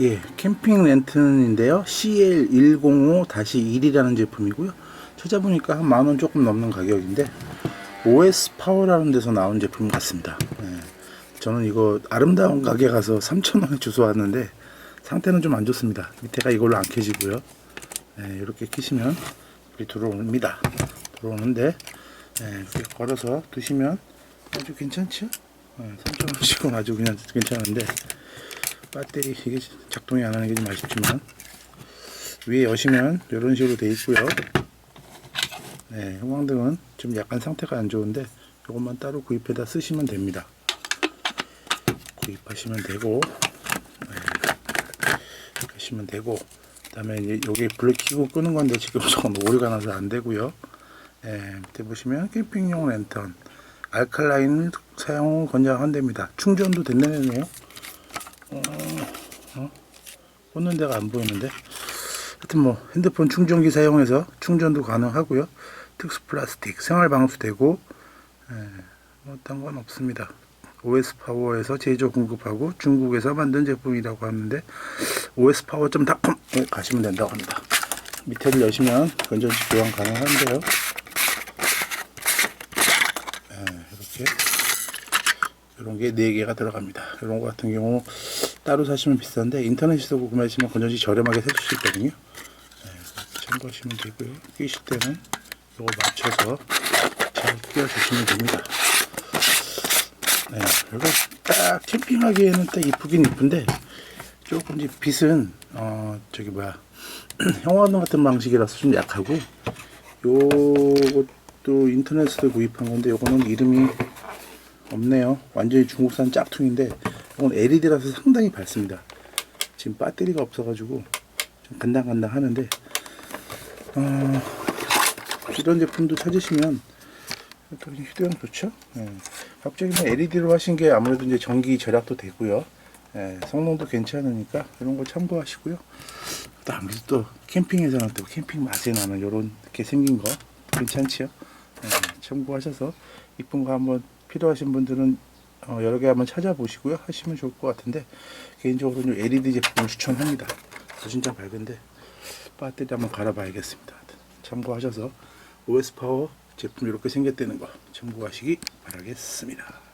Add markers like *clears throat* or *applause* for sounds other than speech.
예, 캠핑 랜턴인데요. CL105-1이라는 제품이고요. 찾아보니까 한 만원 조금 넘는 가격인데 OS 파워라는 데서 나온 제품 같습니다. 예, 저는 이거 아름다운 가게 가서 3,000원에 주워 왔는데 상태는 좀 안 좋습니다. 밑에가 이걸로 안 켜지고요. 예, 이렇게 키시면 불이 들어옵니다. 들어오는데 예, 이렇게 걸어서 두시면 아주 괜찮죠? 예, 3,000원씩은 아주 그냥 괜찮은데 배터리 이게 작동이 안 하는 게 좀 아쉽지만 위에 여시면 이런 식으로 돼 있고요. 네, 형광등은 좀 약간 상태가 안 좋은데 이것만 따로 구입해다 쓰시면 됩니다. 구입하시면 되고 네, 하시면 되고 그다음에 이제 여기 불 켜고 끄는 건데 지금 *laughs* 조금 오류가 나서 안 되고요. 네, 밑에 보시면 캠핑용 랜턴 알칼라인 사용 권장한답니다. 충전도 된다네요. 꽂는 데가 안 보이는데? 하여튼 뭐 핸드폰 충전기 사용해서 충전도 가능하고요. 특수 플라스틱 생활 방수되고 예, 뭐 어떤 건 없습니다. OS 파워에서 제조 공급하고 중국에서 만든 제품이라고 하는데 OS 파워.com에 *clears throat* 가시면 된다고 합니다. 밑에를 여시면 건전지 교환 가능한데요. 예, 이렇게 이런 게 4개가 들어갑니다. 이런 거 같은 경우 따로 사시면 비싼데 인터넷에서 구매하시면 건전지 저렴하게 살수 있거든요. 네, 참고하시면 되고요. 끼실 때는 이거 맞춰서 잘 끼워주시면 됩니다. 네, 이거 딱 캠핑하기에는 딱 이쁘긴 이쁜데 조금 이제 빛은 어 저기 뭐야 *clears throat* 형광등 같은 방식이라서 좀 약하고 요것도 인터넷에서 구입한 건데 요거는 이름이 없네요. 완전히 중국산 짝퉁인데 이건 LED라서 상당히 밝습니다. 지금 배터리가 없어가지고 좀 간당간당 하는데 어, 이런 제품도 찾으시면 또 휴대용 좋죠. 예. 갑자기 뭐 LED로 하신 게 아무래도 이제 전기 절약도 되고요. 예, 성능도 괜찮으니까 이런 거 참고하시고요. 또 아무래도 또 캠핑에서는 또 캠핑 맛이 나는 이런 이렇게 생긴 거 괜찮지요. 예, 참고하셔서 이쁜 거 한번 필요하신 분들은 어, 여러 개 한번 찾아보시고요 하시면 좋을 것 같은데 개인적으로는 LED 제품을 추천합니다. 진짜 밝은데 배터리 한번 갈아봐야겠습니다. 참고하셔서 OS 파워 제품 이렇게 생겼다는 거 참고하시기 바라겠습니다.